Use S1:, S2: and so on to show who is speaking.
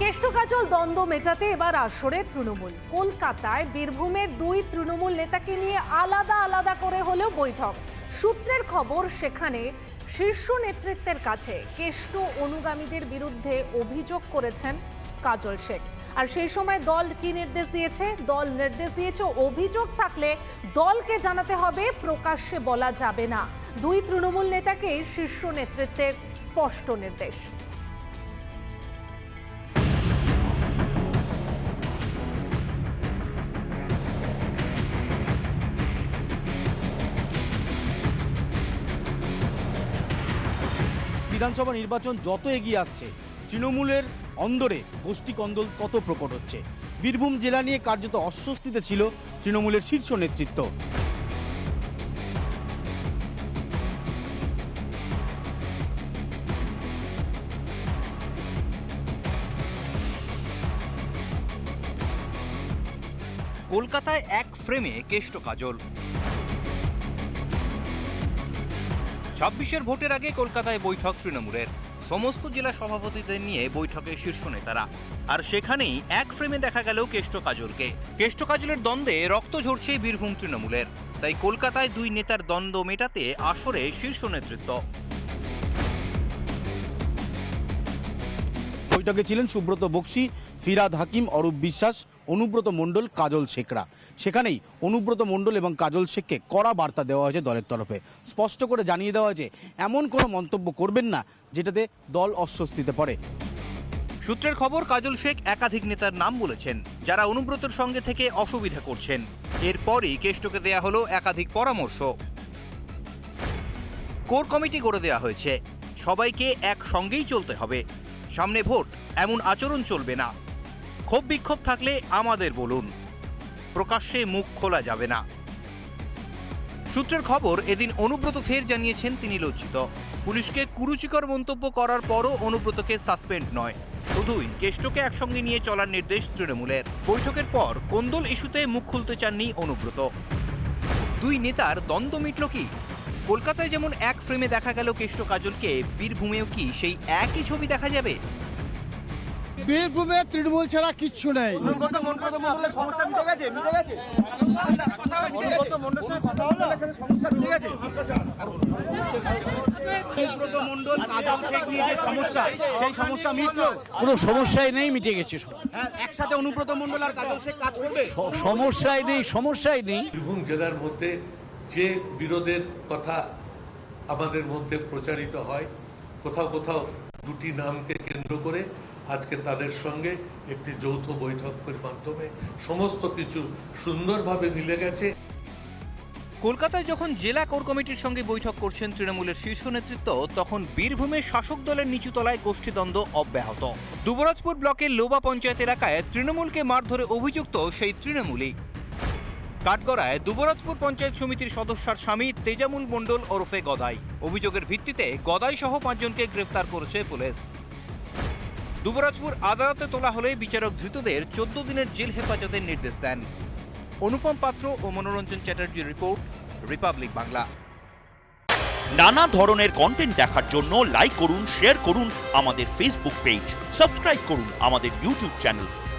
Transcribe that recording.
S1: কেষ্টকাজল দ্বন্দ্ব মেটাতে এবার আসরে তৃণমূল। কলকাতায় বীরভূমের দুই তৃণমূল নেতাকে নিয়ে আলাদা আলাদা করে হলেও বৈঠক। সূত্রের খবর, সেখানে শীর্ষ নেতৃত্বের কাছে কেষ্ট অনুগামীদের বিরুদ্ধে অভিযোগ করেছেন কাজল শেখ। আর সেই সময় দল কি নির্দেশ দিয়েছে? দল নির্দেশ দিয়েছে অভিযোগ থাকলে দলকে জানাতে হবে, প্রকাশ্যে বলা যাবে না। দুই তৃণমূল নেতাকে শীর্ষ নেতৃত্বের স্পষ্ট নির্দেশ।
S2: বিধানসভা নির্বাচন যত এগিয়ে আসছে, তৃণমূলের অন্দরে গোষ্ঠী কন্দল তত প্রকট হচ্ছে? বীরভূম জেলা নিয়ে কার্যত অস্বস্তিতে ছিল তৃণমূলের শীর্ষ নেতৃত্ব।
S3: কলকাতায় এক ফ্রেমে কেষ্ট কাজল। ছাব্বিশের ভোটের আগে কলকাতায় বৈঠক তৃণমূলের। সমস্ত জেলা সভাপতিদের নিয়ে বৈঠকে শীর্ষ নেতারা। আর সেখানেই এক ফ্রেমে দেখা গেল কেষ্ট কাজলকে। কেষ্ট কাজলের দ্বন্দ্বে রক্ত ঝরছে বীরভূম তৃণমূলের। তাই কলকাতায় দুই নেতার দ্বন্দ্ব মেটাতে আসরে শীর্ষ নেতৃত্ব।
S2: বৈঠকে ছিলেন সুব্রত বক্সি, ফিরাদ হাকিম, অরূপ বিশ্বাস, অনুব্রত মণ্ডল, কাজল শেখরা। সেখানেই অনুব্রত মণ্ডল এবং কাজল শেখকে কড়া বার্তা দেওয়া হয়েছে দলের তরফে। স্পষ্ট করে জানিয়ে দেওয়া হয়েছে, এমন কোনো মন্তব্য করবেন না, যেটাতে দল অস্বস্তিতে পড়ে।
S3: সূত্রের খবর, কাজল শেখ একাধিক নেতার নাম বলেছেন, যারা অনুব্রতর সঙ্গে থেকে অসুবিধা করছেন। এরপরই কেষ্টকে দেয়া হলো একাধিক পরামর্শ। কোর কমিটি করে দেওয়া হয়েছে। সবাইকে একসঙ্গেই চলতে হবে। সামনে ভোট, এমন আচরণ চলবে না। ক্ষোভ বিক্ষোভ থাকলে আমাদের বলুন, প্রকাশ্যে মুখ খোলা যাবে না। সূত্রের খবর, এদিন অনুব্রত ফের জানিয়েছেন তিনি লজ্জিত। পুলিশকে কুরুচিকর মন্তব্য করার পরও অনুব্রতকে সাসপেন্ড নয়। শুধুই কেষ্টকে একসঙ্গে নিয়ে চলার নির্দেশ তৃণমূলের। বৈঠকের পর কোন্দল ইস্যুতে মুখ খুলতে চাননি অনুব্রত। দুই নেতার দ্বন্দ্ব মিটল কি? কলকাতায় যেমন এক ফ্রেমে দেখা গেল কেষ্ট কাজলকে বীরভূমেও কি সেই একই ছবি দেখা যাবে?
S4: বীরভূমে তৃণমূল ছাড়া কিচ্ছু নেই।
S2: অনুব্রত মণ্ডল কাজল শেখ নিয়ে যে সমস্যা সেই সমস্যা মিটলো।
S5: কোনো সমস্যাই নেই মিটে গেছে সব।
S2: হ্যাঁ একসাথে অনুব্রত আর কাজল শেখ কাজ করবে?
S5: সমস্যাই নেই সমস্যাই নেই।
S6: বীরভূম জেলার মধ্যে যে বিরোধের কথা আমাদের মধ্যে প্রচারিত হয়, কোথাও কোথাও দুটি নামকে কেন্দ্র করে আজকে তাদের সঙ্গে একটি যৌথ বৈঠকের মাধ্যমে সমস্ত কিছু সুন্দরভাবে মিলে গেছে।
S3: কলকাতায় যখন জেলা কোর কমিটির সঙ্গে বৈঠক করছেন তৃণমূলের শীর্ষ নেতৃত্ব, তখন বীরভূমের শাসক দলের নিচুতলায় গোষ্ঠীদ্বন্দ্ব অব্যাহত। দুবরাজপুর ব্লকের লোবা পঞ্চায়েত এলাকায় তৃণমূলকে মারধরে অভিযুক্ত সেই তৃণমূলই। কাঠগড়ায় দুবরাজপুর পঞ্চায়েত সমিতির সদস্যার স্বামী তেজামুল মণ্ডল ওরফে গদাই। অভিযোগের ভিত্তিতে গদাই সহ পাঁচজনকে গ্রেফতার করেছে পুলিশ। দুবরাজপুর আদালতে তোলা হলে বিচারক ধৃতদের চোদ্দ দিনের জেল হেফাজতের নির্দেশ দেন। অনুপম পাত্র ও মনোরঞ্জন চ্যাটার্জির রিপোর্ট, রিপাবলিক বাংলা।
S7: নানা ধরনের কন্টেন্ট দেখার জন্য লাইক করুন শেয়ার করুন আমাদের ফেসবুক পেজ সাবস্ক্রাইব করুন আমাদের ইউটিউব চ্যানেল